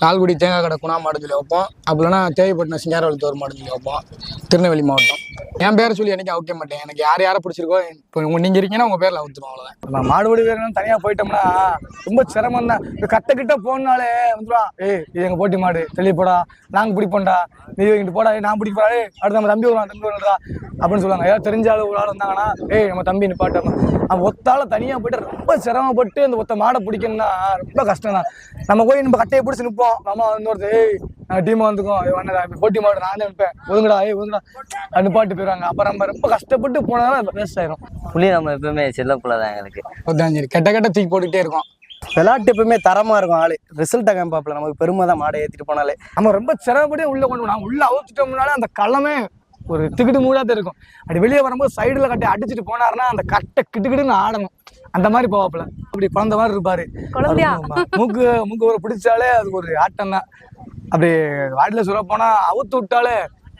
லால்குடி தேங்காய் கடை குணா மாடுன்னு வைப்போம். அப்படி இல்லைன்னா தேவைப்பட்டின சிங்காரவள்ளி தோர் மாடுன்னு வைப்போம். திருநெல்வேலி மாவட்டம். என் பேரை சொல்லி எனக்கு அவுக்க மாட்டேன். எனக்கு யார் யாரை பிடிச்சிருக்கோ இப்போ உங்க நீங்கள் இருக்கீங்கன்னா உங்க பேர்ல அவுத்துருவோம் அவ்வளவுதான். நம்ம மாடுபடி வீரர்கள் தனியா போயிட்டோம்னா ரொம்ப சிரமம் தான். இந்த கிட்ட போனாலே வந்துடுவான் ஏய் இது எங்க போட்டி மாடு. தெளிய போடா. நாங்க பிடிப்போம்டா நீ இங்கிட்டு போடா. நான் பிடிக்க அடுத்து நம்ம தம்பி வருவான் தம்பி வருடா அப்படின்னு சொல்லுவாங்க. ஏதாவது தெரிஞ்ச ஆள் ஒரு ஆள் வந்தாங்கன்னா ஏய் நம்ம தம்பி நிப்பாட்டம் அவன் ஒத்தால தனியா போயிட்டு ரொம்ப சிரமப்பட்டு அந்த ஒத்த மாடை பிடிக்கணும்னா ரொம்ப கஷ்டம் தான். நம்ம போய் நம்ம கட்டையை பிடிச்சி நிற்போம் மாமா வந்து ஒருத்தர் ஏய் நாங்கள் டீமாக வந்துக்கோம் போட்டி மாடு நானே நினைப்பேன் நிற்பேன் ஒதுங்கடா ஏய் ஒதுங்கடா. அது நிப்பாட்டு போயிடுவாங்க. அப்புறம் நம்ம ரொம்ப கஷ்டப்பட்டு போனாலும் வேஸ்ட் ஆயிரும். புலி நம்ம எப்பவுமே செல்ல புள்ள தான் எங்களுக்கு. அதான் சரி கெட்ட கெட்ட தூக்கி போட்டுக்கிட்டே இருக்கோம். விளையாட்டு எப்பவுமே தரமா இருக்கும் ஆளு. ரிசல்ட்டை காமிப்பாப்ல நமக்கு பெருமை தான் மாடை ஏத்திட்டு போனாலே. நம்ம ரொம்ப சிரமப்படி உள்ள கொண்டு போனோம். உள்ள அவுத்துட்டோம்னாலே அந்த களமே ஒரு திக்கிட்டு மூடா தான் இருக்கும். அப்படி வெளியே வரும்போது சைடுல கட்டி அடிச்சுட்டு போனாருன்னா அந்த கட்டை கிட்டுக்கிட்டுன்னு ஆடணும். அந்த மாதிரி போவாப்புல. அப்படி குழந்த மாதிரி இருப்பாரு. மூக்கு மூக்கு ஒரு பிடிச்சாலே அது ஒரு ஆட்டம் தான். அப்படி வாட்டில சொல்ல போனா அவுத்து விட்டாலே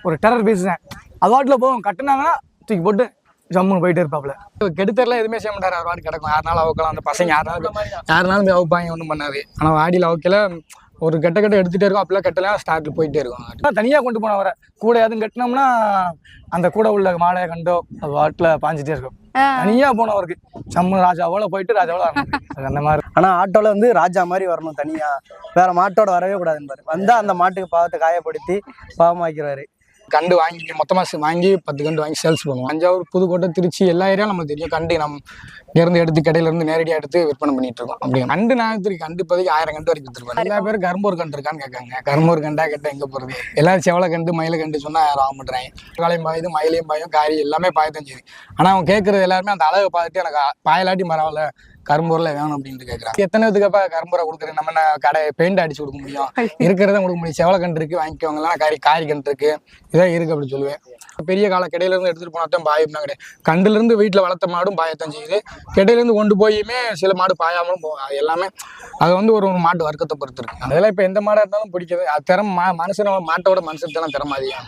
ஒரு டெரர் அது வாட்டில் போகும் கட்டுனாங்கன்னா தூக்கி போட்டு ஜம்முன்னு போயிட்டே இருப்பாப்புல கெடுத்தரில் எதுவுமே செய்ய மாட்டாரு அவர் வாட்டி கிடக்கும். யாருனாலும் அவுக்கலாம் அந்த பசங்க யாருனாலும் யாருனாலும் போய் அவுப்பாங்க ஒன்றும் பண்ணாரு ஆனால் வாடியில் அவுக்கல ஒரு கெட்ட கெட்ட எடுத்துகிட்டே இருக்கும் அப்பெல்லாம் கெட்டலாம் ஸ்டார்ட் போயிட்டே இருக்கும். ஆனா தனியா கொண்டு போனவரை கூட எதுவும் கட்டினோம்னா அந்த கூட உள்ள மாலையை கண்டோ அது வாட்டில் பாஞ்சிட்டே இருக்கும். தனியா போனவருக்கு சம்மு ராஜாவோட போயிட்டு. அது அந்த மாதிரி. ஆனா ஆட்டோல வந்து ராஜா மாதிரி வரணும் தனியா. வேற மாட்டோட வரவே கூடாதுன்னு பாரு வந்தா அந்த மாட்டுக்கு பாவத்தை காயப்படுத்தி பாவமாக்கிறாரு கண்டு வாங்கி மொத்தமாக வாங்கி பத்து கண்டு வாங்கி சேல்ஸ் பண்ணுவோம். தஞ்சாவூர் புதுக்கோட்டை திருச்சி எல்லா ஏரியாவும் நமக்கு தெரியும். கண்டு நம்ம இருந்து எடுத்து கடையிலேருந்து நேரடியாக எடுத்து விற்பனை பண்ணிட்டு இருக்கோம். அப்படி கண்டு நான் திரு கண்டு இப்போதைக்கு ஆயிரம் கண்டு வரைக்கும் வித்துருப்பேன் எல்லா பேரும் கரும்பூர் கண்டு இருக்கான்னு கேட்காங்க. கரும்பூர் கண்டா கேட்டால் எங்கே போகிறது எல்லாரும் செவலை கண்டு மயில கண்டு சொன்னால் யாரும் ஆக மாட்டேறாங்க. காலையும் பாயுது மயிலையும் பாயும் காரி எல்லாமே பாயத்தான் செய்யுது. ஆனால் அவங்க கேட்குறது எல்லாருமே அந்த அழகை பார்த்துட்டு எனக்கு பாயலாட்டி பரவாயில்ல. கரும்பூரில் வேணும் அப்படின்ட்டு கேட்குறாங்க எத்தனை பேத்துக்கப்பா கரும்பூரை கொடுக்குறேன் நம்ம என்ன கடை பெயிண்ட் அடிச்சு கொடுக்க முடியும்? இருக்கிறத கொடுக்க முடியும். செவலை கன்று இருக்கு வாங்கிக்கோங்கலாம் காரி காரி கன்று இருக்கு. இதான் இருக்கு அப்படின்னு சொல்லுவேன். பெரிய கால கிடையில இருந்து எடுத்துட்டு போனா தான் கிடையாது. கண்டுல இருந்து வீட்டுல வளர்த்த மாடும் பாயத்தான் செய்யுது. கிடையில இருந்து கொண்டு போயுமே சில மாடு பாயாமலும் போகும் அது எல்லாமே. அது வந்து ஒரு ஒரு மாட்டு வர்க்கத்தை பொறுத்து இருக்கு. அதெல்லாம் இப்ப எந்த மாடா இருந்தாலும் பிடிக்காது. அது திறம் மா- மாட்டோட மனுஷன் திறம் திறமை அதிகம்.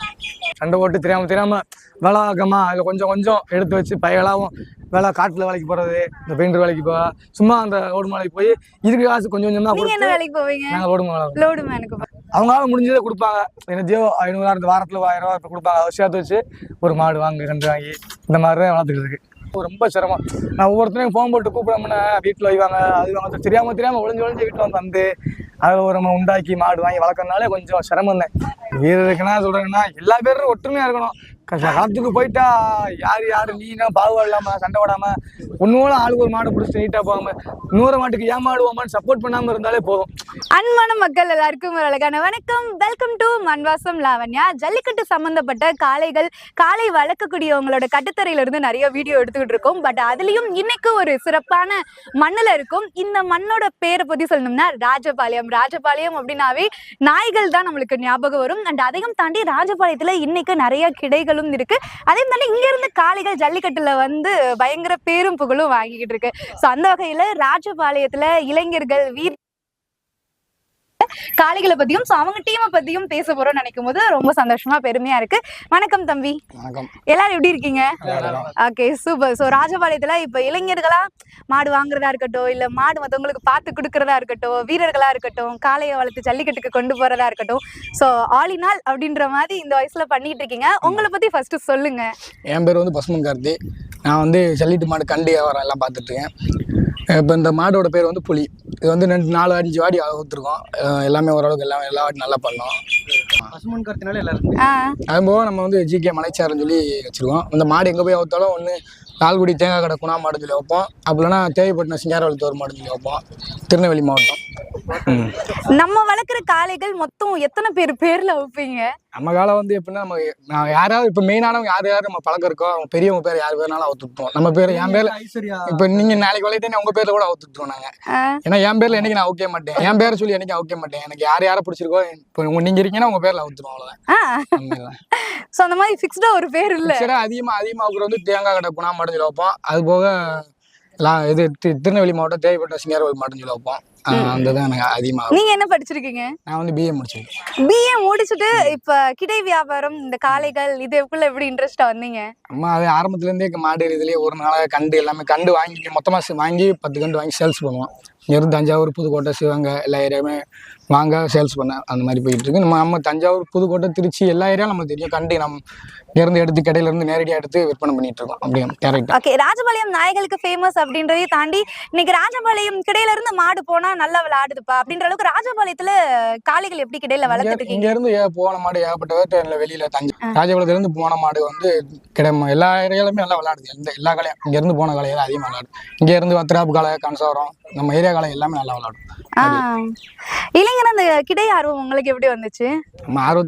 சண்டை போட்டு தெரியாம தெரியாம வேலாக்கமா அதில் கொஞ்சம் கொஞ்சம் எடுத்து வச்சு பயலாவும் வேலை காட்டுல வேலைக்கு போறது இந்த பெயிண்டர் வேலைக்கு போவா. சும்மா அந்த ஓடு மலைக்கு போய் இதுக்கு காசு கொஞ்சம் கொஞ்சமா நீங்க என்ன வேலைக்கு போவீங்க? நாங்கள் ஓடு மலை லோடு மேனுக்கு அவங்களால முடிஞ்சதை கொடுப்பாங்க. எனர்ஜியோ ஐநூறுவா இந்த வாரத்தில் ஆயிரம் ரூபா இப்ப கொடுப்பாங்க. அதை சேர்த்து வச்சு ஒரு மாடு வாங்கி ரெண்டு வாங்கி இந்த மாதிரி தான் வளர்த்துக்கிட்டு இருக்கு. ரொம்ப சிரமம். நான் ஒவ்வொருத்தரையும் ஃபோன் போட்டு கூப்பிடாமன்னா வீட்டில் வைவாங்க அது வாங்க தெரியாம தெரியாம ஒளிஞ்சு ஒளிஞ்சு வீட்டில் வந்து வந்து அதில் ஒரு நம்ம உண்டாக்கி மாடு வாங்கி வளர்க்கறதுனாலே கொஞ்சம் சிரமம் தான் வீரருக்குன்னா சொல்றேன்னா எல்லா பேரும் ஒற்றுமையா இருக்கணும். காலத்துக்கு போயிட்டா யார் யார் நீனா பாகுபாடு இல்லாம சண்டை விடாம ஒன்னோட ஆளுக்கு ஒரு மாடு பிடிச்சி நீட்டா போகாம இன்னொரு மாட்டுக்கு ஏமாடுவோமான்னு சப்போர்ட் பண்ணாம இருந்தாலே போதும். அன்பான மக்கள் எல்லாருக்கும் ஒரு அழகான வணக்கம். Welcome to Manvasam Lavanya. Jallikattu சம்பந்தப்பட்ட காளைகள் காளை வளர்க்கக்கூடியவங்களோட கட்டுத்தரையில இருந்து நிறைய வீடியோ எடுத்துக்கிட்டு இருக்கோம். பட் அதுலயும் இன்னைக்கு ஒரு சிறப்பான மண்ணில் இருக்கும். இந்த மண்ணோட பேரை பத்தி சொல்லணும்னா ராஜபாளையம். ராஜபாளையம் அப்படின்னாவே நாய்கள் தான் நம்மளுக்கு ஞாபகம் வரும். அண்ட் அதையும் தாண்டி ராஜபாளையத்துல இன்னைக்கு நிறைய கிடைகள் புகழும் இருக்கு. அதே மாதிரி இங்க இருந்து காளைகள் ஜல்லிக்கட்டுல வந்து பயங்கர பேரும் புகழும் வாங்கிக்கிட்டு இருக்கு. ஸோ அந்த வகையில ராஜபாளையத்துல இளைஞர்கள் வீர் காளைகளை பத்தியும் ஸோ அவங்க டீமை பத்தியும் பேச போறோம்னு நினைக்கும் போது ரொம்ப சந்தோஷமா பெருமையா இருக்கு. வணக்கம் தம்பி. வணக்கம். எல்லாரும் எப்படி இருக்கீங்க? ஓகே சூப்பர் ஸோ ராஜபாளையத்துல இப்ப இளைஞர்களா மாடு வாங்குறதா இருக்கட்டும் இல்ல மாடு மத்தவங்களுக்கு பார்த்து கொடுக்கறதா இருக்கட்டும் வீரர்களா இருக்கட்டும் காளையை வளர்த்து ஜல்லிக்கட்டுக்கு கொண்டு போறதா இருக்கட்டும் ஸோ ஆலினால் அப்படின்ற மாதிரி இந்த வயசுல பண்ணிட்டு இருக்கீங்க. உங்களை பத்தி ஃபர்ஸ்ட் சொல்லுங்க. என் பேர் வந்து பசுமன் கார்த்தி. நான் வந்து ஜல்லிட்டு மாடு கண்டு வியாபாரம் எல்லாம் பார்த்துட்டு இருக்கேன். இப்போ இந்த மாடோட பேர் வந்து புலி. இது வந்து ரெண்டு நாலு அஞ்சு வாடி ஊற்றுருக்கோம் எல்லாமே ஓரளவுக்கு எல்லாம் எல்லா வாட்டி நல்லா பண்ணோம். பசுமன் கருத்தினால எல்லாரும் ஆ அதுபோக நம்ம வந்து ஜிகே மலைச்சாருன்னு சொல்லி வச்சிருக்கோம். அந்த மாடு எங்கே போய் அவுத்தாலும் ஒன்று லால்குடி தேங்காய் கடை குணா சொல்லி வைப்போம். அப்படி இல்லைன்னா தேவைப்பட்டின சிங்காரவளி தோறு மாடுன்னு சொல்லி வைப்போம். திருநெல்வேலி மாவட்டம். நம்ம வளர்க்குற காளைகள் மொத்தம் எத்தனை பேர் பேர்ல வைப்பீங்க? நம்ம காலம் வந்து எப்படின்னா நம்ம நான் யாராவது இப்போ மெயினானவங்க யார் யார் நம்ம பழக்கம் இருக்கோ அவங்க பெரியவங்க பேர் யார் பேர்னாலும் அவுத்துட்டோம் நம்ம பேர் என் பேர்ல ஐஸ்வர்யா. இப்போ நீங்க நாளைக்கு விளையாட்டு உங்க பேர்ல கூட அவுத்துட்டுருவோம் நாங்க. ஆ, ஏன்னா என் பேர்ல என்னைக்கு நான் அவுக்க மாட்டேன். என் பேரை சொல்லி என்னைக்கு அவுக்க மாட்டேன். எனக்கு யார் யாரை பிடிச்சிருக்கோ இப்போ உங்க நீங்க இருக்கீங்கன்னா உங்க பேர்ல அவுத்துருவோம் அவ்வளவுதான். ஆ. அந்த மாதிரிதான். ஸோ அந்த மாதிரி ஃபிக்ஸ்டா ஒரு பேர் இல்ல. சரி அதிகமா அதிகமா அவுக்குற வந்து தேங்காய் கடை குணா மாடுன்னு சொல்லி வைப்போம் அது போக லா இது தி- திருநெல்வேலி மாவட்டம் தேவைப்பட்ட சிங்காரவல் மாடுன்னு சொல்லி வைப்போம் அந்த தான் எனக்கு அதிகமாக நீங்க என்ன படிச்சிருக்கீங்க? நான் வந்து பிஏ முடிச்சிருக்கேன். பிஏ முடிச்சுட்டு இப்ப கிடை வியாபாரம் இந்த காளைகள் இதுக்குள்ள எப்படி இன்ட்ரெஸ்டா வந்தீங்க? அம்மா அது ஆரம்பத்துலேருந்தே மாடு இதுலேயே ஒரு நாளாக கண்டு எல்லாமே கண்டு வாங்கி மொத்தமாக வாங்கி பத்து கண்டு வாங்கி சேல்ஸ் பண்ணுவோம். இங்கேருந்து தஞ்சாவூர் புதுக்கோட்டை சிவகங்கை எல்லா ஏரியாவுமே வாங்க சேல்ஸ் பண்ண அந்த மாதிரி போயிட்டு இருக்கு. நம்ம நம்ம தஞ்சாவூர் புதுக்கோட்டை திருச்சி எல்லா ஏரியாவும் நமக்கு தெரியும். கண்டு நம்ம இங்கேருந்து எடுத்து கடையிலேருந்து நேரடியாக எடுத்து விற்பனை பண்ணிட்டு இருக்கோம். அப்படியே டேரக்டாக ஓகே ராஜபாளையம் நாய்களுக்கு ஃபேமஸ் அப்படின்றதையும் தாண்டி இன்னைக்கு ராஜபாளையம் கிடையில இருந்து மாடு போனா நல்லா விளையாடுதுப்பா. அப்படின்ற அளவுக்கு ராஜபாளையத்துல காளைகள் எப்படி கிடையில வளர்த்துட்டு இங்க இருந்து போன மாடு ஏகப்பட்ட வெளியில தஞ்சை. ராஜபாளையத்துல இருந்து போன மாடு வந்து கிடையாது எல்லா ஏரியாலுமே நல்லா விளையாடுது. எந்த எல்லா கலையும் இங்க இருந்து போன கலையில அதிகமா விளையாடுது. இங்க இருந்து வத்திராப்பு காலை கன்சாரம் நம்ம ஏரியா காலை எல்லாமே நல்லா விளையாடும். இளைஞர் அந்த கிடை ஆர்வம் உங்களுக்கு எப்படி வந்துச்சு?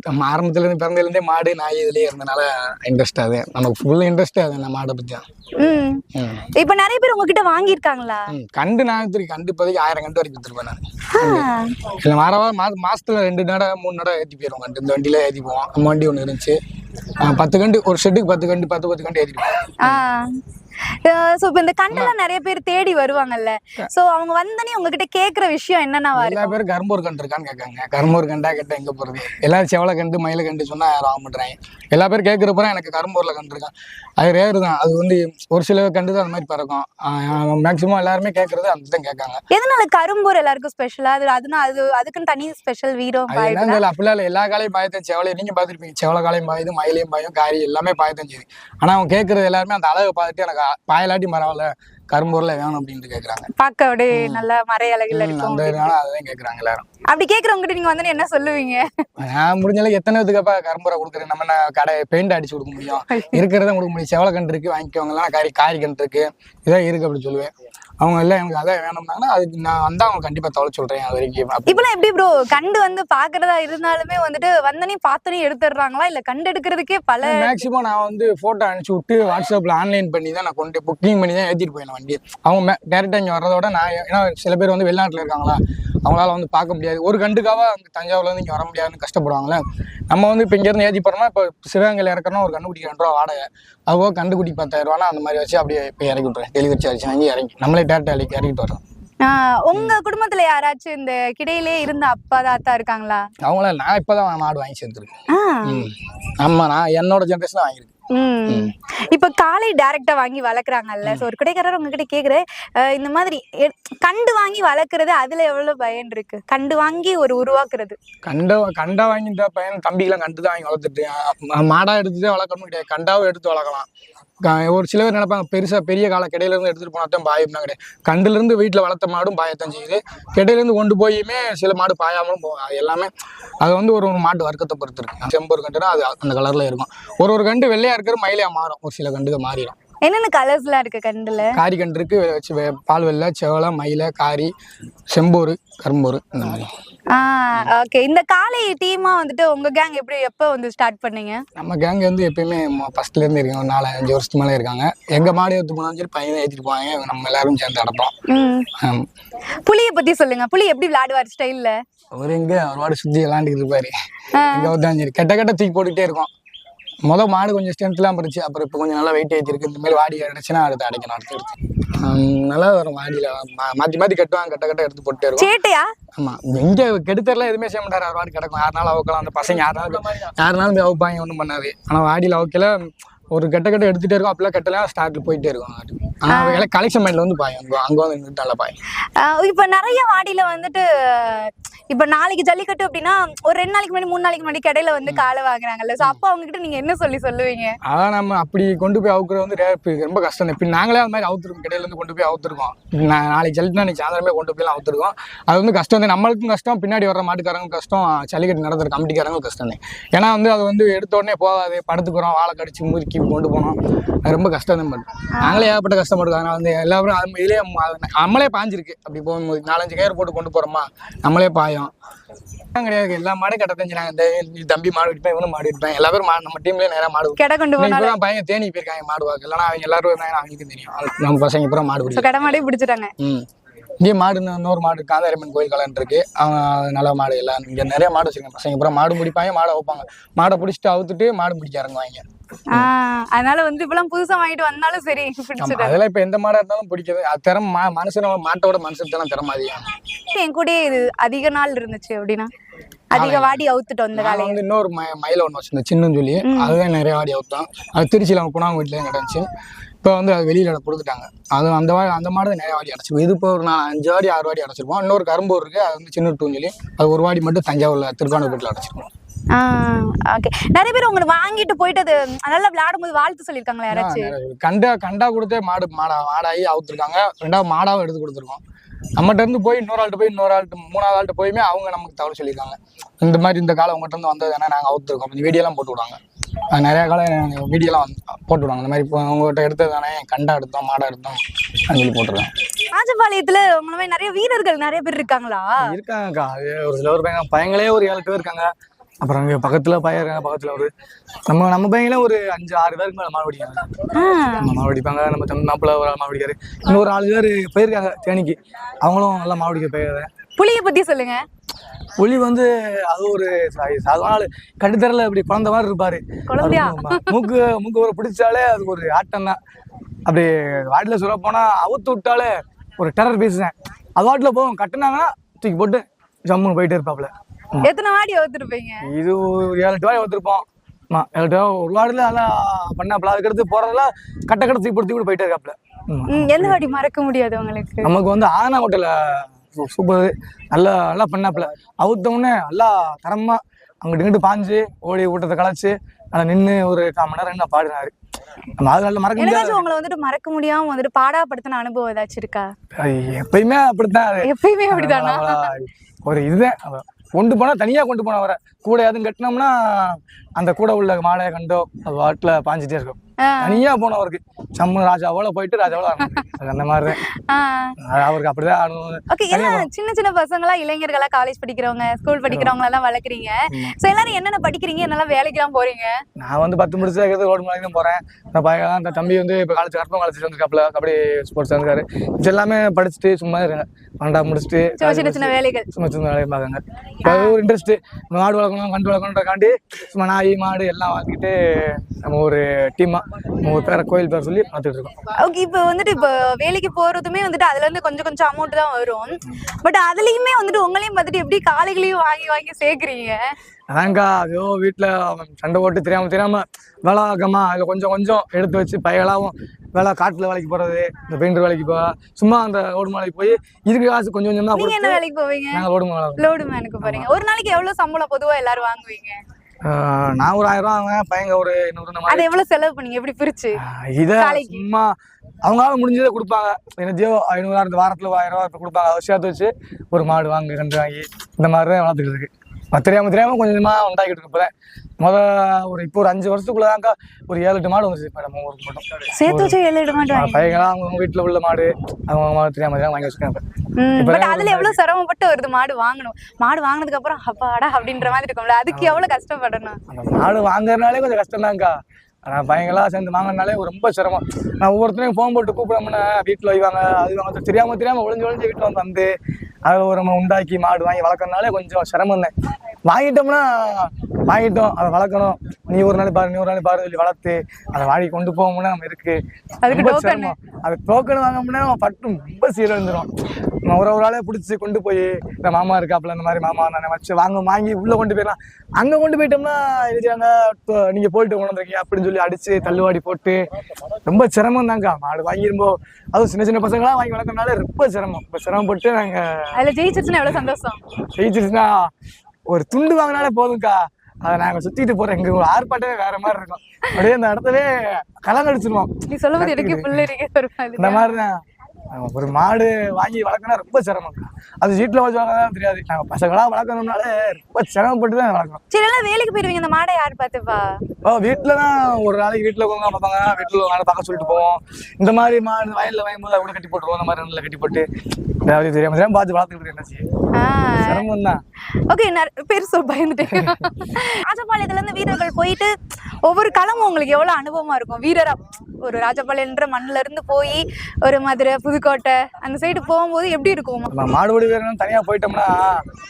நம்ம ஆரம்பத்துல இருந்து பிறந்ததுல இருந்தே மாடு நாய் இதுலயே இருந்தனால இன்ட்ரெஸ்ட் அது. நமக்கு ஃபுல் இன்ட்ரெஸ்ட் அது அந்த மாடை பத்தி. இப்ப நிறைய பேர் உங்ககிட்ட வாங்கியிருக்காங்களா. கண்டு நான் கண்டு இப்போதைக்கு ஆயிரம் கண்டு வரைக்கும் வித்துருப்பேன் நான் ஆ. இல்லை வார வாரம் மா மாசத்துல ரெண்டு நடை மூணு நடை ஏற்றி போயிடும் கண்டு இந்த வண்டியில ஏற்றி போவோம். நம்ம வண்டி ஒன்று இருந்துச்சு. பத்து கண்டு ஒரு ஷெட்டுக்கு பத்து கண்டு பத்து பத்து கண்டு ஏற்றிட்டு போவோம். இப்ப இந்த கண்டெல்லாம் நிறைய பேர் தேடி வருவாங்கல்ல. சோ அவங்க வந்தனே உங்ககிட்ட கேக்குற விஷயம் என்னென்னவா எல்லா பேரும் கரும்பூர் கண்டு இருக்கான்னு கேட்காங்க. கரும்பூர் கண்டா கேட்டா எங்க போறது? எல்லாரும் செவலை கண்டு மயில கண்டு சொன்னா யாரும் வாங்க மாட்டேறாங்க எல்லா பேரும் கேட்கறப்ப எனக்கு கரும்பூர்ல கண்டு இருக்கான். அது ரேரு தான். அது வந்து ஒரு சில கண்டு தான் அந்த மாதிரி பறக்கும். மேக்சிமம் எல்லாருமே கேட்கறது அந்த தான் கேட்காங்க. எதனால கரும்பூர் எல்லாருக்கும் ஸ்பெஷலா அது அதுனா அது அதுக்குன்னு தனி ஸ்பெஷல் வீரம் அப்படிலாம் இல்லை. எல்லா காலையும் பாயத்தான் செவலை நீங்க பார்த்துருப்பீங்க. செவலை காலையும் பாயுது மயிலையும் பாயும் காரி எல்லாமே பாயத்தான் செய்யுது. ஆனா அவங்க கேட்கறது எல்லாருமே அந்த அளவை பார்த்துட்டு எனக்கு பாயலாட்டி பரவாயில்ல கரும்பூர்ல வேணும் அப்படின்ட்டு கேட்கறாங்க பார்க்க அப்படியே நல்லா மறை அழகுல அந்த இதனால அதான் கேட்கறாங்க எல்லாரும். அப்படி கேக்குறவங்க நீங்க வந்து என்ன சொல்லுவீங்க? நான் முடிஞ்ச அளவுக்கு எத்தனை பேத்துக்கப்பா கரும்புரை கொடுக்குறேன்? நம்ம கடை பெயிண்ட் அடிச்சு கொடுக்க முடியும்? இருக்கிறத கொடுக்க முடியும். செவலை கன்று இருக்கு வாங்கிக்கோங்க. காரி காரி கன்று இருக்கு. இதான் இருக்கு அப்படின்னு சொல்லுவேன். அவங்க எல்லாம் எனக்கு அதான் வேணும்னாங்கன்னா அதுக்கு நான் வந்தா அவங்க கண்டிப்பா தவளை சொல்றேன் அது வரைக்கும். இப்பெல்லாம் எப்படி ப்ரோ கண்டு வந்து பாக்குறதா இருந்தாலுமே வந்துட்டு வந்தனே பார்த்தனே எடுத்துடுறாங்களா? இல்ல கண்டு எடுக்கிறதுக்கே பல மேக்ஸிமம் நான் வந்து போட்டோ அனுப்பிச்சு விட்டு வாட்ஸ்அப்ல ஆன்லைன் பண்ணி தான் நான் கொண்டு புக்கிங் பண்ணி தான் ஏற்றிட்டு போயிடலாம் வண்டி அவங்க டேரெக்டாக இங்கே வர்றதோட நான் ஏன்னா சில பேர் வந்து வெளிநாட்டில் இருக்காங்களா? அவங்களால வந்து பார்க்க முடியாது. ஒரு கண்டுக்காக அங்கே தஞ்சாவூர்ல இருந்து இங்கே வர முடியாதுன்னு கஷ்டப்படுவாங்களே நம்ம வந்து இப்போ இங்கேருந்து ஏற்றி போகிறோம்னா இப்போ சிவகங்கையில் இறக்கணும் ஒரு கண்டுபிடிக்க ரெண்டு ரூபா வாடகை. அதுவோ கண்டுபிடி பத்தாயிரம் ரூபானா அந்த மாதிரி வச்சு அப்படியே இப்போ இறக்கி விட்றேன் டெலிவரி சார்ஜ் வாங்கி இறங்கி நம்மளே டேரக்டாக இறக்கி இறக்கிட்டு வரோம் உங்க குடும்பத்துல யாராச்சும் இந்த கிடையிலே இருந்த அப்பா தாத்தா இருக்காங்களா? அவங்கள நான் இப்போ தான் மாடு வாங்கி சேர்த்துருக்கேன். ஆஹ் ம். ஆமாம் நான் என்னோட ஜென்ரேஷன் வாங்கியிருக்கேன். இப்ப காளை டைரக்டா வாங்கி வளர்க்குறாங்கல்ல. சோ ஒரு கடைக்காரர் உங்ககிட்ட கேக்குறேன் இந்த மாதிரி கண்டு வாங்கி வளர்க்கறது அதுல எவ்வளவு பயன் இருக்கு? கண்டு வாங்கி ஒரு உருவாக்குறது. கண்ட கண்டா வாங்கி இந்த பையன் தம்பிக்கெல்லாம் கண்டு தான் வாங்கி வளர்த்துட்டு மாடா எடுத்துட்டு வளர்க்கணும் கிடையாது. கண்டாவும் எடுத்து வளர்க்கலாம். ஒரு சில பேர் நினைப்பாங்க பெருசா பெரிய கால கிடையில இருந்து எடுத்துட்டு போனா தான் பாயம்னா கிடையாது. கண்டுல இருந்து வீட்டுல வளர்த்த மாடும் பாயத்தான் செய்யுது. கிடையில இருந்து கொண்டு போயுமே சில மாடு பாயாமலும் போகும் அது எல்லாமே அது வந்து ஒரு ஒரு மாட்டு வர்க்கத்தை பொறுத்து இருக்கு. செம்பொரு கண்டுனா அது அந்த கலர்ல இருக்கும். ஒரு ஒரு கண்டு வெள்ளையா இருக்கிற மயிலையா மாறும். ஒரு சில கண்டுக மாறிடும். என்னென்ன கலர்ஸ்லாம் இருக்கு கண்டுல? காரி கன்று இருக்கு பால் வெள்ளை செவலை மயிலை காரி செம்போரு கரும்போரு இந்த மாதிரி. ஓகே. இந்த காளை டீமா வந்துட்டு உங்க கேங் எப்படி எப்ப வந்து ஸ்டார்ட் பண்ணீங்க? நம்ம கேங் வந்து எப்பயுமே ஃபர்ஸ்ட்ல இருந்து இருக்காங்க ஒரு நாலு அஞ்சு வருஷத்துக்கு மேலே இருக்காங்க. எங்க மாடு எடுத்து போனாலும் சரி பையன் ஏற்றிட்டு போவாங்க. நம்ம எல்லாரும் சேர்ந்து அடப்போம். புலிய பத்தி சொல்லுங்க. புலி எப்படி விளையாடுவார் ஸ்டைல்ல அவர் எங்க அவர் மாடு சுத்தி விளாண்டுக்கிட்டு இருப்பாரு. எங்க கெட்ட கெட்ட தூக்கி போட்டுக்கிட்டே இருக்கும். முத மாடு கொஞ்சம் ஸ்ட்ரென்த்லாம் இருந்துச்சு. அப்புறம் இப்போ கொஞ்சம் நல்லா வெயிட் ஏற்றிருக்கு இந்த மாதிரி வாடி அடைச்சுன்னா அடுத்து அடைக்கணும் அடுத்து எடுத்து நல்லா வரும் வாடியில். மாற்றி மாற்றி கட்டுவாங்க. கட்ட கட்ட எடுத்து இருக்கும். சேட்டையா? ஆமா. இங்க கெடுத்தரெல்லாம் எதுவுமே செய்ய மாட்டாரு. அவர் வாடி கிடக்கும். யாருனாலும் அவுக்கலாம். அந்த பசங்க யாருனாலும் யாருனாலும் போய் அவுப்பாங்க. ஒன்றும் பண்ணாது. ஆனா வாடியில் அவுக்கல ஒரு கெட்ட கட்ட எடுத்துட்டே இருக்கும் அப்பெல்லாம் கட்டலாம் ஸ்டார்ட்ல போயிட்டே இருக்கும் எல்லாம் கலெக்ஷன் மைண்ட்ல வந்து பாயும். அங்க வந்து நல்லா பாயும். இப்ப நிறைய வாடியில வந்துட்டு இப்ப நாளைக்கு ஜல்லிக்கட்டு அப்படின்னா ஒரு ரெண்டு நாளைக்கு முன்னாடி மூணு நாளைக்கு முன்னாடி கடையில வந்து காலை வாங்குறாங்கல்ல. சோ அப்போ அவங்க கிட்ட நீங்க என்ன சொல்லி சொல்லுவீங்க? அதான் நம்ம அப்படி கொண்டு போய் அவுக்குறது வந்து ரொம்ப கஷ்டம் இப்போ நாங்களே அது மாதிரி அவுத்துருக்கோம். கடையில இருந்து கொண்டு போய் அவுத்துருக்கோம். நாளைக்கு ஜல்லிட்டு நாளைக்கு சாயந்தரமே கொண்டு போய் அவுத்துருக்கோம். அது வந்து கஷ்டம் தான். நம்மளுக்கும் கஷ்டம். பின்னாடி வர்ற மாட்டுக்காரங்களும் கஷ்டம். ஜல்லிக்கட்டு நடத்துற கமிட்டிக்காரங்களும் கஷ்டம் தான். ஏன்னா வந்து அது வந்து எடுத்த உடனே போகாது. படுத்துக்கிறோம் வாழை கடிச்சு முறுக்கி கொண்டு போனோம். அது ரொம்ப கஷ்டம் தான் பண்ணும் நாங்களே ஏகப்பட்ட கஷ்டப்படுறோம் அதனால வந்து எல்லாரும் இதுலேயே நம்மளே பாஞ்சிருக்கு. அப்படி போகும்போது நாலஞ்சு கயிறு போட்டு கொண்டு போறோமா? நம்மளே பாயும். கிடையாது. எல்லா மாடும் கட்ட தெரிஞ்சாங்க இந்த தம்பி மாடு விட்டுப்பேன் இவனும் மாடு விட்டுப்பேன். எல்லாரும் மா- நம்ம டீம்லயே நேரா மாடு கெடை கொண்டு பூரா பையன் தேனி போயிருக்காங்க மாடு வாக்கு இல்லைன்னா அவங்க எல்லாரும் அவங்களுக்கு தெரியும். நம்ம பசங்க பூரா மாடு சோ பிடிக்கும் கடை மாடே பிடிச்சிட்டாங்க. இங்கே மாடு இன்னொரு மாடு காந்தாரம்மன் கோயில் கலன் இருக்கு அவங்க நல்ல மாடு எல்லாம். இங்கே நிறைய மாடு வச்சிருக்காங்க. பசங்க பூரா மாடு பிடிப்பாங்க மாடை வைப்பாங்க மாடை பிடிச்சிட்டு அவுத்துட்டு மாடு பிடிக்க இறங்குவாங்க. அதனால வந்து இப்பெல்லாம் புதுசா வாங்கிட்டு வந்தாலும் சரி அதெல்லாம் இப்ப எந்த மாடா இருந்தாலும் பிடிக்குது. திறம் மா- மனுஷனோட மாட்டோட மனுஷன் தான் திறமை அதிகம் என் கூடயே இது அதிக நாள் இருந்துச்சு அப்படின்னா. அதிக வாடி அவுத்துட்டு வந்த காலை வந்து இன்னொரு மயில ஒன்று வச்சிருந்தேன் சின்னன்னு சொல்லி. அதுதான் நிறைய வாடி அவுத்தோம். அது திருச்சியில் அவங்க குணாங்க வீட்லேயும் கிடந்துச்சு. இப்போ வந்து அது வெளியில கொடுத்துட்டாங்க. அது அந்த வாடி அந்த மாடு நிறைய வாடி அடைச்சிருக்கும் இது இப்போ ஒரு நான் அஞ்சு வாடி ஆறு வாடி அடைச்சிருப்போம். இன்னொரு கரும்பூர் இருக்கு. அது வந்து சின்ன டூன்னு சொல்லி அது ஒரு வாடி மட்டும் தஞ்சாவூர்ல திருக்கானூர்பேட்டில் அடைச்சிருக்கோம் ஓகே நிறைய பேர் உங்களை வாங்கிட்டு போயிட்டு அது நல்லா விளையாடும் போது வாழ்த்து சொல்லியிருக்காங்களா யாராச்சும்? கண்டா கண்டா கொடுத்தே மாடு மாடா மாடாகி அவுத்துருக்காங்க. ரெண்டாவது மாடாவும் எடுத்து கொடுத்துருக்கோம். நம்மகிட்ட இருந்து போய் இன்னொரு ஆள்கிட்ட போய் இன்னொரு ஆள்கிட்ட மூணாவது ஆள்கிட்ட போயுமே அவங்க நமக்கு தகவல் சொல்லியிருக்காங்க. இந்த மாதிரி இந்த காலம் உங்கள்கிட்ட இருந்து வந்தது ஏன்னா நாங்கள் அவுத்துருக்கோம். இந்த வீடியோலாம் போட்டு விடுவாங்க. நிறைய காலம் வீடியோலாம் வந்து போட்டு விடுவாங்க. இந்த மாதிரி இப்போ உங்கள்கிட்ட எடுத்தது தானே கண்டா எடுத்தோம் மாடா எடுத்தோம் சொல்லி போட்டுருக்காங்க ராஜபாளையத்துல உங்களை மாதிரி நிறைய வீரர்கள் நிறைய பேர் இருக்காங்களா? இருக்காங்கக்கா. ஒரு சில ஒரு பையன் பையங்களே ஒரு ஏழு பேர் இருக்காங்க. அப்புறம் இங்கே பக்கத்துல பையன் இருக்காங்க பக்கத்துல ஒரு நம்ம நம்ம பையங்களே ஒரு அஞ்சு ஆறு பேருக்கு மேலே மாடு பிடிக்காங்க ஆஹ் நம்ம மாடு பிடிப்பாங்க. நம்ம தம்பி மாப்பிள்ள ஒரு ஆள் மாடு பிடிக்காரு. இன்னொரு நாலு பேர் போயிருக்காங்க தேனிக்கு. அவங்களும் நல்லா மாடு பிடிக்க போயிருக்காங்க. புலியை பத்தி சொல்லுங்க. புலி வந்து அது ஒரு ஆளு. கட்டுத்தரல இப்படி குழந்தை மாதிரி இருப்பாரு. மூக்கு மூக்கு ஒரு பிடிச்சாலே அது ஒரு ஆட்டம் தான். அப்படி வாட்டில சொல்ல போனா அவுத்து விட்டாலே ஒரு டெரர் பேசுறேன் அது வாட்டில போகும். கட்டுனாங்கன்னா தூக்கி போட்டு ஜம்முன்னு போயிட்டே இருப்பாப்ல எத்தனை வாடி அவுத்துருப்பீங்க இது ஏழு எட்டு வாய் ஒரு வாடில நல்லா பண்ணாப்ல அதுக்கடுத்து போறதெல்லாம் கட்ட கட்ட தூக்கி போட்டு போயிட்டே இருக்காப்ல. எந்த வாடி மறக்க முடியாது உங்களுக்கு? நமக்கு வந்து ஆனா ஹோட்டல்ல சூப்பர் நல்லா நல்லா பண்ணாப்புல அவுத்த உடனே நல்லா தரமா அங்கிட்டு இங்கிட்டு பாஞ்சு ஓடி ஊட்டத்தை களைச்சு அதை நின்று ஒரு கால் மணி நேரம் நின்னு பாடினாரு. நம்ம அது நல்லா மறக்க முடியாது உங்களை வந்துட்டு மறக்க முடியாம வந்துட்டு பாடாப்படுத்தின அனுபவம் ஏதாச்சும் இருக்கா? எப்பயுமே அப்படித்தான் எப்பயுமே அப்படிதானா அவளா- ஒரு இதுதான். கொண்டு போனால் தனியாக கொண்டு போனால் வர கூட எதுவும் கட்டினோம்னா அந்த கூட உள்ள மாலையை கண்டோ அது வாட்டில் பாஞ்சிட்டே இருக்கும். தனியா போனவருக்கு. சம்மு ராஜாவோட போயிட்டு ராஜாவோட ஆடணும். அது அந்த மாதிரி அவருக்கு அப்படிதான் ஆடணும். சின்ன சின்ன பசங்களா இளைஞர்களா காலேஜ் படிக்கிறவங்க ஸ்கூல் படிக்கிறவங்க எல்லாம் வளர்க்குறீங்க. சோ எல்லாரும் என்னென்ன படிக்கிறீங்க? என்னெல்லாம் வேலைக்கு எல்லாம் போறீங்க? நான் வந்து பத்து முடிச்சு இருக்கிறது ரோடு மலைக்கு தான் போறேன். அந்த தம்பி வந்து இப்போ காலேஜ் கற்பம் காலேஜ் வந்திருக்காப்புல கபடி ஸ்போர்ட்ஸ் வந்துருக்காரு இது எல்லாமே படிச்சுட்டு சும்மா இருக்காங்க பன்னெண்டாம் முடிச்சுட்டு சின்ன சின்ன வேலைகள். சும்மா சின்ன வேலையை பார்க்காங்க. ஒரு இன்ட்ரெஸ்ட் மாடு வளர்க்கணும் கண்டு வளர்க்கணுன்றக்காண்டி சும்மா நாய் மாடு எல்லாம் வளர்த்துக்கிட்டு நம்ம ஒரு டீமா ஒரு பேரை கோயில் பேர் சொல்லி பார்த்துட்டு இருக்கோம். ஓகே இப்போ வந்துட்டு இப்போ வேலைக்கு போறதுமே வந்துட்டு அதுல இருந்து கொஞ்சம் கொஞ்சம் அமௌண்ட் தான் வரும். பட் அதுலயுமே வந்துட்டு உங்களையும் பார்த்துட்டு எப்படி காளைகளையும் வாங்கி வாங்கி சேர்க்குறீங்க? அதான்க்கா அதோ வீட்டில் சண்டை போட்டு தெரியாம தெரியாம வேலை ஆக்கமா அதில் கொஞ்சம் கொஞ்சம் எடுத்து வச்சு பையலாவும் வேலை காட்டில் வேலைக்கு போகிறது இந்த பெயிண்டர் வேலைக்கு போக சும்மா அந்த ரோடு மலைக்கு போய் இருக்க காசு கொஞ்சம் கொஞ்சம் தான் என்ன வேலைக்கு போவீங்க? நாங்கள் ரோடு மலை லோடு மேனுக்கு போறீங்க. ஒரு நாளைக்கு எவ்வளவு சம்பளம் பொதுவா எல்லாரும் வாங்குவீங்க? நான் ஒரு ஆயிரம் ரூபா வாங்குவேன் பையங்க ஒரு மாதிரி அதை எவ்வளவு செலவு பண்ணீங்க? எப்படி பிரிச்சு? இதை. சும்மா அவங்களால முடிஞ்சதை கொடுப்பாங்க. எனர்ஜியோ ஐநூறுவா இந்த வாரத்தில் ஆயிரம் ரூபா கொடுப்பாங்க. அதை சேர்த்து வச்சு ஒரு மாடு வாங்கி ரெண்டு வாங்கி இந்த மாதிரி தான் வளர்த்துக்கிட்டு இருக்கு. தெரியாம தெரியாம கொஞ்சம் உண்டாக்கிட்டு இருக்கு முத ஒரு இப்போ ஒரு அஞ்சு வருஷத்துக்குள்ளதாக்கா ஒரு ஏழு எட்டு மாடு வந்துச்சு நம்ம ஊருக்கு மட்டும். சேர்த்து வச்சு எழுத மாட்டேன் பையங்களாம் அவங்க வீட்டில் உள்ள மாடு அவங்க மாடு தெரியாம தெரியாம வாங்கி வச்சுருக்காங்க. பட் அதுல எவ்வளவு சிரமப்பட்டு வருது மாடு வாங்கணும்? மாடு வாங்கினதுக்கு அப்புறம் அப்பாடா அப்படின்ற மாதிரி இருக்கும்ல அதுக்கு எவ்வளவு கஷ்டப்படணும்? அந்த மாடு வாங்குறதுனாலே கொஞ்சம் கஷ்டம்தான்க்கா. ஆனால் பையங்களா சேர்ந்து வாங்கினாலே ரொம்ப சிரமம். நான் ஒவ்வொருத்தரையும் ஃபோன் போட்டு கூப்பிடாமன்னா வீட்டில் வைவாங்க அது வாங்க தெரியாம தெரியாம ஒளிஞ்சு ஒளிஞ்சு வீட்டில் வந்து வந்து அதை ஒரு நம்ம உண்டாக்கி மாடு வாங்கி வளர்க்கறதுனாலே கொஞ்சம் சிரமம் தான் வாங்கிட்டோம்னா வாங்கிட்டோம் அதை வளர்க்கணும். நீ ஒரு நாள் பாரு நீ ஒரு நாள் பாரு சொல்லி வளர்த்து அதை வாங்கி கொண்டு போகணும்னா நம்ம இருக்கு. ரொம்ப. சிரமம். அது டோக்கன் வாங்கணும்னா நம்ம பட்டும் ரொம்ப சீரழிஞ்சிரும். நம்ம ஒரு ஒரு ஆளே பிடிச்சி கொண்டு போய் இந்த மாமா இருக்காப்புல இந்த மாதிரி மாமா நான் வச்சு வாங்க வாங்கி உள்ள கொண்டு போயிடலாம். அங்க கொண்டு போயிட்டோம்னா எழுதியாங்க நீங்க போயிட்டு கொண்டு வந்திருக்கீங்க அப்படின்னு சொல்லி அடிச்சு தள்ளுவாடி போட்டு ரொம்ப சிரமம் தாங்க மாடு வாங்கிரும்போ அதுவும் சின்ன சின்ன பசங்களா வாங்கி வளர்க்கறதுனால ரொம்ப சிரமம். இப்போ சிரமப்பட்டு நாங்க அதுல ஜெயிச்சிருச்சுன்னா எவ்வளவு சந்தோஷம்? ஜெயிச்சிருச்சுன்னா ஒரு துண்டு வாங்கினாலே போதும்க்கா. அதை நாங்க சுத்திட்டு போறோம். எங்க ஆர்ப்பாட்டமே வேற மாதிரி இருக்கும். அப்படியே அந்த இடத்துல கலங்கடிச்சிருவோம் நீ சொல்லும்போது எனக்கு இந்த மாதிரி மாதிரி தான். ஒரு மாடு வாங்கி வளர்க்கணும் ரொம்ப சிரமம் அது வீட்டில் வச்சு வளர்க்க தெரியாது. நாங்கள் பசங்களா வளர்க்கணும்னாலே ரொம்ப சிரமப்பட்டு தான் வளர்க்கணும் சரி எல்லாம் வேலைக்கு போயிருவீங்க. இந்த மாடை யார் பார்த்துப்பா? ஓ வீட்டில் தான் ஒரு நாளைக்கு வீட்டில் கொஞ்சம் பார்ப்பாங்க வீட்டில் நாள் பார்க்க சொல்லிட்டு போவோம். இந்த மாதிரி மாடு வயலில் வாங்கும் போது கூட கட்டி போட்டுருவோம். இந்த மாதிரி நல்லா கட்டி போட்டு. ஏதாவது தெரியாம தெரியாம பார்த்து வளர்த்துக்கிட்டு என்ன செய்யும் சிரமம் தான் ஓகே பேர் சொல் பயந்துட்டேன். ராஜபாளையத்துல இருந்து வீரர்கள் போயிட்டு ஒவ்வொரு களமும் உங்களுக்கு எவ்வளவு அனுபவமா இருக்கும்? வீரரா ஒரு ராஜபாளையன்ற மண்ணுல இருந்து போய் ஒரு மதுரை புதுக்கோட்டை அந்த சைடு போகும்போது எப்படி இருக்கும்? நம்ம மாடுபடி வீரர்கள் தனியா போயிட்டோம்னா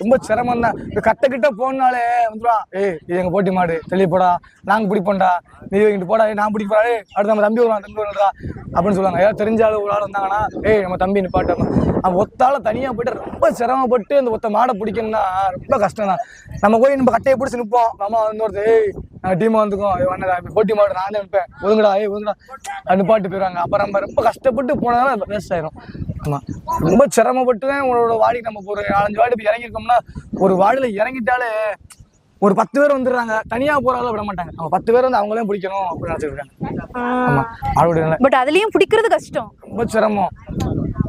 ரொம்ப சிரமம் தான் இந்த கட்ட கிட்ட போனாலே வந்துடுவான் ஏய் இது எங்க போட்டி மாடு தெளிய போடா நாங்க பிடிப்போம்டா. நீ இங்கிட்டு போடா நான் பிடிக்க அடுத்து நம்ம தம்பி வருவான் தம்பி வருவான்டா அப்படின்னு சொல்லுவாங்க. ஏதாவது தெரிஞ்ச ஆளு ஒரு ஆள் வந்தாங்கன்னா ஏய் நம்ம தம்பி நிப்பாட்டம் அவன் ஒத்தால தனியா போயிட்டு ரொம்ப சிரமப்பட்டு அந்த ஒத்த மாடை பிடிக்கணும்னா ரொம்ப கஷ்டம் தான் நம்ம போய் நம்ம கட்டையை பிடிச்சி நிற்போம் மாமா வந்து ஏய் நாங்கள் டீமாக வந்துக்கோம் இப்ப போட்டி மாடு நான் நிற்பேன் ஒதுங்கடா ஏய் ஒதுங்கடா அது நிப்பாட்டு போயிடுவாங்க. அப்புறம் நம்ம ரொம்ப கஷ்டப்பட்டு போனதால வேஸ்ட் ஆயிரும். ஆமா. ரொம்ப சிரமப்பட்டு தான் உங்களோட வாடி நம்ம ஒரு நாலஞ்சு வாடி போய் இறங்கியிருக்கோம்னா ஒரு வாடியில இறங்கிட்டாலே ஒரு பத்து பேர் வந்துடுறாங்க. தனியா போறாலும் விட மாட்டாங்க. அவங்க பத்து பேர் வந்து அவங்களையும் பிடிக்கணும் அப்படின்னு நினைச்சிருக்காங்க பட் அதுலயும் பிடிக்கிறது கஷ்டம். ரொம்ப சிரமம்.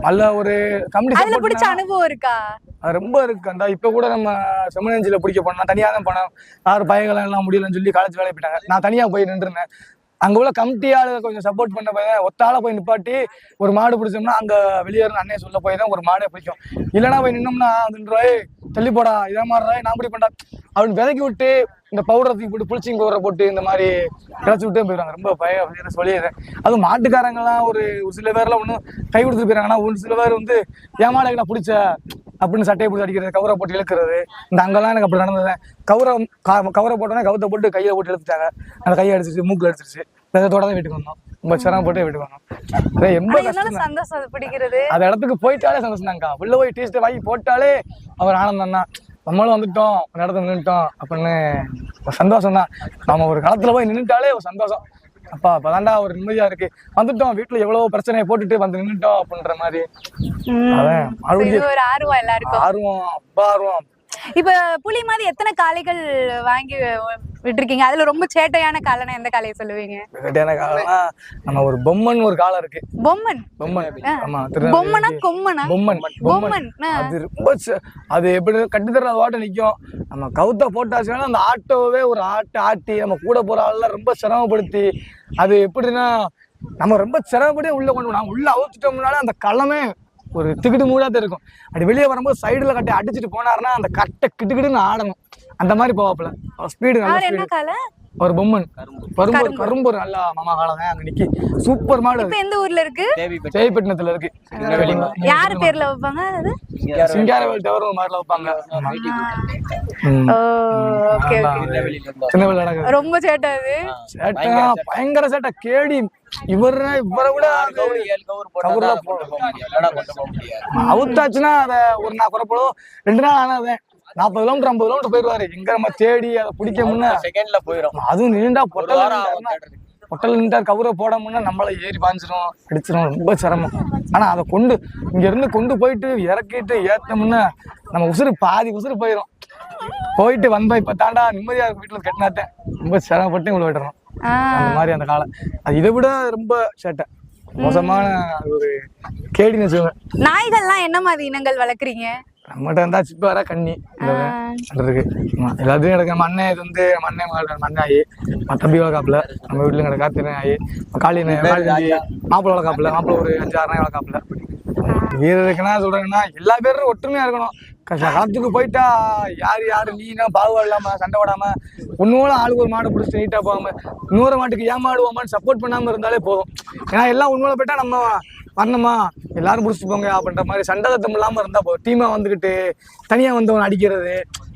நல்ல ஒரு கமிட்டி அதுல பிடிச்ச அனுபவம் இருக்கா? அது ரொம்ப இருக்கு. அந்த இப்ப கூட நம்ம செம்மனஞ்சில பிடிக்க போனோம் தனியா தான் போனேன் யார் பையன்கள் எல்லாம் முடியலன்னு சொல்லி காலேஜ் வேலைக்கு போயிட்டாங்க. நான் தனியா போய் நின்றுருந்தேன். அங்க உள்ள கமிட்டி ஆளு கொஞ்சம் சப்போர்ட் பண்ண போய் ஒத்தால போய் நிப்பாட்டி ஒரு மாடு பிடிச்சோம்னா அங்க வெளியே இருந்து அண்ணே சொல்ல போய் தான் ஒரு மாடே பிடிக்கும். இல்லைன்னா போய் நின்னோம்னா அதுன்றாய் தள்ளி போடா இதே மாதிரி நான் பிடி பண்ணா அப்படின்னு விதைக்கி விட்டு இந்த பவுடர் தூக்கி போட்டு புளிச்சிங் பவுடரை போட்டு இந்த மாதிரி கிளச்சி விட்டே போயிடுவாங்க. ரொம்ப பய அப்படின்னு சொல்லிடுறேன் அதுவும் மாட்டுக்காரங்கெல்லாம் ஒரு ஒரு சில பேர்லாம் ஒன்றும் கை கொடுத்துட்டு போயிடுறாங்கன்னா ஒரு சில பேர் வந்து ஏமாலைகளை பிடிச்ச? அப்படின்னு சட்டையை பிடிச்சி அடிக்கிறது கவரை போட்டு இழுக்கிறது இந்த அங்கெல்லாம் எனக்கு அப்படி நடந்தது கவரை கா- கவரை போட்டோன்னே கவத்தை போட்டு கையை போட்டு இழுத்துட்டாங்க. அந்த கையை அடிச்சிச்சு மூக்கில் அடிச்சிருச்சு. இதோட தான் வீட்டுக்கு வந்தோம். ரொம்ப சிரமப்பட்டு வீட்டுக்கு வந்தோம். ரொம்ப கஷ்டம் பிடிக்கிறது? அந்த இடத்துக்கு போயிட்டாலே சந்தோஷம் தான்க்கா உள்ள போய் டீஸ்ட்டை வாங்கி போட்டாலே அவர் ஆனந்தம் தான் நம்மளும் வந்துட்டோம் ஒரு இடத்துல நின்றுட்டோம் அப்படின்னு ஒரு சந்தோஷம் தான் நம்ம ஒரு களத்துல போய் நின்றுட்டாலே ஒரு சந்தோஷம். அப்பா அப்பதான்டா ஒரு நிம்மதியா இருக்கு. வந்துட்டோம் வீட்டுல எவ்வளவு பிரச்சனையை போட்டுட்டு வந்து நின்றுட்டோம் அப்படின்ற மாதிரி. ஒரு ஆர்வம் எல்லாருக்கும். ஆர்வம் அப்பா ஆர்வம். இப்ப புலி மாதிரி எத்தனை காளைகள் வாங்கி விட்டுருக்கீங்க. அதுல ரொம்ப சேட்டையான காளைனா எந்த காளையை சொல்லுவீங்க? கரெக்டான காலம்னா நம்ம ஒரு பொம்மன் ஒரு காலம் இருக்கு. பொம்மன். பொம்மன். ஆமா பொம்மனா கொம்மனா? பொம்மன். பொம்மன். அது ரொம்ப அது எப்படி கட்டுத்தர அந்த ஆட்டோ நிற்கும் நம்ம கவுத்த போட்டாச்சுன்னா அந்த ஆட்டோவே ஒரு ஆட்டு ஆட்டி நம்ம கூட போற ஆள்லாம் ரொம்ப சிரமப்படுத்தி அது எப்படின்னா நம்ம ரொம்ப சிரமப்படி உள்ள கொண்டு போனோம் உள்ள அவுத்துட்டோம்னாலே அந்த களமே ஒரு திக்கிட்டு மூடாத இருக்கும். அப்படி வெளியே வரும்போது சைடுல கட்டி அடிச்சுட்டு போனாருன்னா அந்த கட்டை கிட்டுக்கிட்டுன்னு ஆடணும். அந்த மாதிரி போவாப்புல ஸ்பீடு நல்ல அவர் என்ன ஸ்பீடு காலை? ஒரு பொம்மன். கரும்பு. கரும்பு நல்லா மாமா காலம் அங்க நிக்கி. சூப்பர் மாடு இப்ப எந்த ஊர்ல இருக்கு? ஜெயப்பட்டினத்துல இருக்கு. யாரு பேர்ல வைப்பாங்க? அது சிங்காரவேல் டவர் மாதிரில வைப்பாங்க. Okay okay. ரொம்ப சேட்டை அது. சேட்டை பயங்கர சேட்டை. கேடி இவர் இவரை விட கவுர்ல அவுத்தாச்சுன்னா அதை ஒரு நாள் குறைப்படோ ரெண்டு நாள் ஆனா அதை நாற்பது கிலோமீட்டர் ஐம்பது கிலோமீட்டர் போயிருவாரு. எங்க நம்ம தேடி அதை பிடிக்க முன்ன? செகண்ட்ல போயிடும் அதுவும் நீண்டா பொட்டல் பொட்டல் நின்றார் கவுரை போட முன்ன நம்மளை ஏறி பாஞ்சிரும் அடிச்சிரும். ரொம்ப சிரமம். ஆனா அதை கொண்டு இங்க இருந்து கொண்டு போயிட்டு இறக்கிட்டு ஏத்தமுன்னா நம்ம உசுறு பாதி உசுறு போயிடும் போயிட்டு வந்தோம் இப்ப தாண்டா நிம்மதியா இருக்கு வீட்டுல கட்டினாத்தேன். ரொம்ப சிரமப்பட்டு இவ்வளவு விட்டுறோம். ஆ. அந்த மாதிரி அந்த காலம். அது இதை விட ரொம்ப சேட்டை. மோசமான ஒரு கேடின்னு வச்சுக்கோங்க நாய்கள்லாம் என்ன மாதிரி இனங்கள் வளர்க்குறீங்க? நம்மகிட்ட இருந்தா சிப்பு வர கண்ணி. இருக்கு. எல்லாத்தையும் கிடக்கு நம்ம அண்ணன் இது வந்து நம்ம அண்ணன் அண்ணன் ஆகி நம்ம தம்பி வளர்க்காப்புல நம்ம வீட்டுல கிடக்க காத்திரன் ஆகி காளி மாப்பிள்ளை வளர்க்காப்புல மாப்பிள்ளை ஒரு அஞ்சு ஆறு நாய் வளர்க்காப்புல. வீரருக்குன்னா சொல்றேன்னா எல்லா பேரும் ஒற்றுமையா இருக்கணும். கஷ்ட காலத்துக்கு போயிட்டா யார் யாரு நீனா பாகுபாடு இல்லாம சண்டை போடாம ஒன்னோட ஆளுக்கு ஒரு மாடு பிடிச்சி நீட்டா போகாம இன்னொரு மாட்டுக்கு ஏமாடுவோமான்னு சப்போர்ட் பண்ணாம இருந்தாலே போதும். ஏன்னா எல்லாம் உண்மையில போயிட்டா நம்ம வரணுமா? எல்லாரும் பிடிச்சிட்டு போங்க அப்படின்ற மாதிரி சண்டை தத்தம் இல்லாமல் இருந்தா போதும் டீமா வந்துகிட்டு தனியா வந்தவன் அடிக்கிறது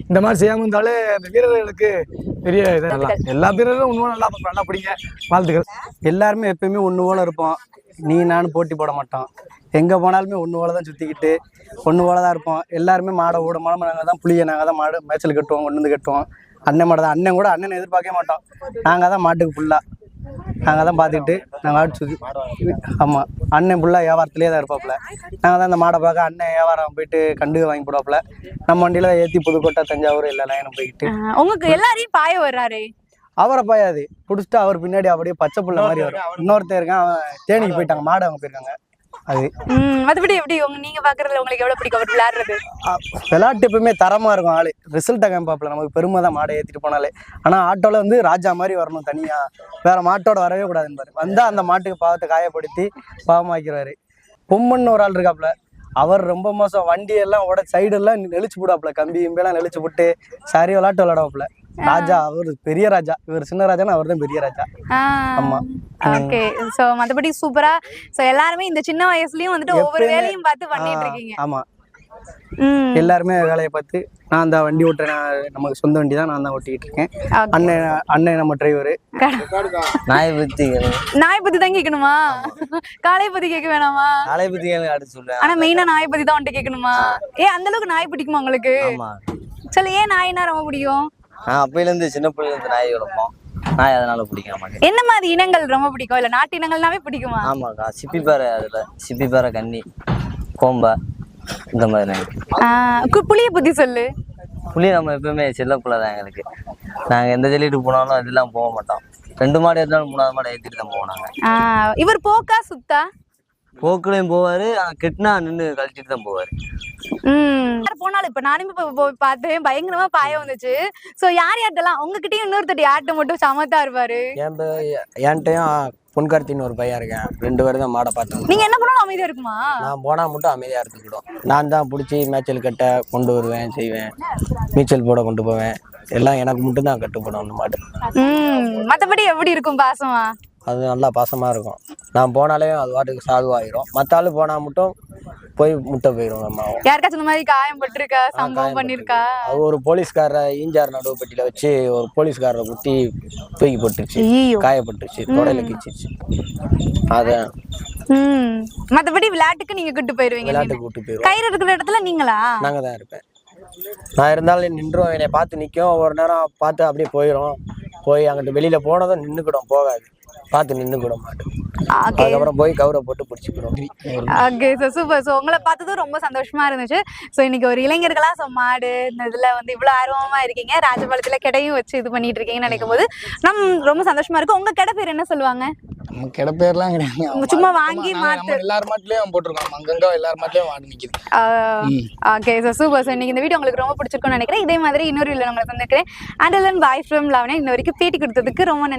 இந்த மாதிரி செய்யாம இருந்தாலே அந்த வீரர்களுக்கு பெரிய இதெல்லாம் எல்லா வீரரும் ஒன்று நல்லா நல்லா பிடிங்க. வாழ்த்துக்கள். எல்லாருமே எப்பயுமே ஒன்று போல இருப்போம். நீ நானும் போட்டி போட மாட்டோம். எங்கே போனாலுமே ஒன்று போல தான் சுற்றிக்கிட்டு ஒன்று போல தான் இருப்போம். எல்லாருமே மாடை ஓட மாடம் நாங்கள் தான் புளியை நாங்கள் தான் மாடு மேய்ச்சல் கட்டுவோம் கொண்டு வந்து கட்டுவோம். அண்ணன் மாடை தான் அண்ணன் கூட அண்ணனை எதிர்பார்க்கவே மாட்டோம். நாங்கள் தான் மாட்டுக்கு ஃபுல்லாக நாங்கள் தான் பார்த்துக்கிட்டு நாங்கள் சுற்றி ஆமாம் அண்ணன் ஃபுல்லாக வியாபாரத்திலே தான் இருப்பாப்புல. நாங்கள் தான் அந்த மாடை பார்க்க அண்ணன் வியாபாரம் போயிட்டு கண்டு வாங்கி போடுவாப்புல. நம்ம வண்டியில் ஏற்றி புதுக்கோட்டை தஞ்சாவூர் எல்லா லைனும் போய்கிட்டு ஆ, உங்களுக்கு எல்லாரையும் பாய வர்றாரு. அவரை பாயாது. பிடிச்சிட்டு அவர் பின்னாடி அப்படியே பச்சை புள்ள மாதிரி வரும். இன்னொருத்தன் இருக்கான் அவன் தேனிக்கு போயிட்டாங்க மாடு அவங்க போயிருக்காங்க. அது ம் மத்தபடி எப்படி உங்க நீங்க பாக்குறதுல உங்களுக்கு எவ்வளவு பிடிக்கும்? அவர் விளையாடுறது. விளையாட்டு எப்பவுமே தரமா இருக்கும் ஆளு. ரிசல்ட்டை காமிப்பாப்புல நமக்கு பெருமை தான் மாடை ஏத்திட்டு போனாலே. ஆனா ஆட்டோல வந்து ராஜா மாதிரி வரணும் தனியா. வேற மாட்டோட வரவே கூடாதுன்னு வந்தா அந்த மாட்டுக்கு பாவத்தை காயப்படுத்தி பாவமாக்கிறாரு பொம்மன் ஒரு ஆள் இருக்காப்புல அவர் ரொம்ப மோசம். வண்டி எல்லாம் உட சைடு எல்லாம் நெளிச்சு போடாப்புல கம்பி கிம்பியெல்லாம் நெளிச்சு போட்டு சரி விளையாட்டு விளையாடுவாப்புல ராஜா அவர் பெரிய ராஜா. இவர் சின்ன ராஜானா அவர் தான் பெரிய ராஜா. ஆமா. ஓகே சோ மத்தபடி சூப்பரா சோ எல்லாருமே இந்த சின்ன வயசுலயும் வந்துட்டு ஒவ்வொரு வேலையும் பார்த்து பண்ணிட்டு இருக்கீங்க. ஆமா. ம். எல்லாருமே வேலையை பார்த்து நான் தான் வண்டி ஓட்டுறேன் நமக்கு சொந்த வண்டி தான் நான் தான் ஓட்டிக்கிட்டு இருக்கேன். அண்ணன் அண்ணன் நம்ம டிரைவரு நாயை பத்தி. நாய் பத்தி தான் கேட்கணுமா? காளை பத்தி கேட்க வேணாமா? நாயை பத்தி அடுத்து சொல்றேன். ஆனா மெயினா நாய் பத்தி தான் வந்துட்டு கேட்கணுமா? ஏ அந்த அளவுக்கு நாய் பிடிக்குமா உங்களுக்கு? ஆமா. சொல்லு ஏன் நாய்னா ரொம்ப பிடிக்கும்? நான் அப்பையில இருந்து சின்ன பிள்ளைல இருந்து நாய் வளர்ப்போம். நாய் அதனால பிடிக்கும் நமக்கு என்ன மாதிரி இனங்கள் ரொம்ப பிடிக்கும்? இல்ல நாட்டு இனங்கள்னாவே பிடிக்குமா? ஆமாக்கா சிப்பி பாறை அதுல சிப்பி பாறை கன்னி கோம்பை இந்த மாதிரி நாய். புலிய பத்தி சொல்லு. புலி நம்ம எப்பவுமே செல்ல புள்ள தான் எங்களுக்கு. நாங்க எந்த ஜல்லிட்டு போனாலும் அதெல்லாம் போக மாட்டோம். ரெண்டு மாடு ஏற்றினாலும் மூணாவது மாடு ஏற்றிட்டு தான் போவோம் நாங்க. இவர் போக்கா சுத்தா? போக்குலையும் போவாரு கெட்டினா நின்று கழிச்சிட்டு தான் போவாரு. ம். யார் போனாலும் இப்ப நானும் இப்ப போய் பார்த்தேன் பயங்கரமா பாயம் வந்துச்சு. சோ யார் யார்ட்டெல்லாம்? உங்ககிட்டயும் இன்னொருத்தர் யார்ட்ட மட்டும் சமத்தா இருப்பாரு? என் பே- என்கிட்டயும் பொன்கார்த்தின்னு ஒரு பையன் இருக்கேன். ரெண்டு பேரும் தான் மாடை பார்த்து நீங்க என்ன பண்ணாலும் அமைதியா இருக்குமா? நான் போனால் மட்டும் அமைதியாக இருந்துக்கிடும். நான் தான் பிடிச்சி மேய்ச்சல் கட்ட கொண்டு வருவேன் செய்வேன். நீச்சல் போட கொண்டு போவேன். எல்லாம் எனக்கு மட்டும் தான் கட்டுப்படும் அந்த மாடு. ம். மத்தபடி எப்படி இருக்கும் பாசமா? அது நல்லா பாசமாக இருக்கும். நான் போனாலே அது வாட்டுக்கு சாதுவாயிரும். மற்ற ஆள் போனால் மட்டும் போய் முட்டை போயிடும் நம்ம யாருக்காச்சும் இந்த மாதிரி காயம் பட்டிருக்கா? சம்பவம் பண்ணிருக்கா? அது ஒரு போலீஸ்காரரை ஈஞ்சார் நடுவுப்பட்டியில் வச்சு ஒரு போலீஸ்காரரை குத்தி தூக்கி போட்டுருச்சு. காயப்பட்டுருச்சு. தொடையில கிச்சிருச்சு. அதை மத்தபடி விளையாட்டுக்கு நீங்க கூட்டு போயிருவீங்க விளையாட்டுக்கு கூட்டு போயிடும் கயிறு இருக்கிற இடத்துல நீங்களா? நாங்கள் தான் இருப்பேன். நான் இருந்தாலும் நின்றும் என்னை பார்த்து நிற்கும் ஒரு நேரம் பார்த்து அப்படியே போயிடும் போய் அங்கிட்டு வெளியில் போனதும் நின்றுக்கிடும் போகாது. பார்த்து நின்றுக்கிடும் மாட்டு ஓகே அதுக்கப்புறம் போய் கவுரை போட்டு பிடிச்சிக்கிடும் ஓகே ஸோ சூப்பர் ஸோ உங்களை பார்த்ததும் ரொம்ப சந்தோஷமா இருந்துச்சு. ஸோ இன்னைக்கு ஒரு இளைஞர்களா ஸோ மாடு இந்த இதில் வந்து இவ்வளோ ஆர்வமா இருக்கீங்க. ராஜபாளையத்தில் கிடையும் வச்சு இது பண்ணிட்டு இருக்கீங்கன்னு நினைக்கும் போது நம்ம ரொம்ப சந்தோஷமா இருக்கு. உங்க கடை பேர் என்ன சொல்லுவாங்க? நம்ம கிட பேர்லாம் கிடையாது. சும்மா வாங்கி. நம்ம எல்லார் மாட்டிலையும் போட்டிருக்கோம் அங்கங்க எல்லார் மாட்டிலையும் மாடு நிக்குது. ஓகே ஸோ சூப்பர் ஸோ இன்னைக்கு இந்த வீடியோ உங்களுக்கு ரொம்ப பிடிச்சிருக்கும்னு நினைக்கிறேன். இதே மாதிரி இன்னொரு இல்லை உங்களை தந்துக்கிறேன் அண்ட் பாய் ஃப்ரம் லெவனே இன்ன வரைக்கும் பேட்டி கொடுத்ததுக்கு ரொம்ப நன்றி.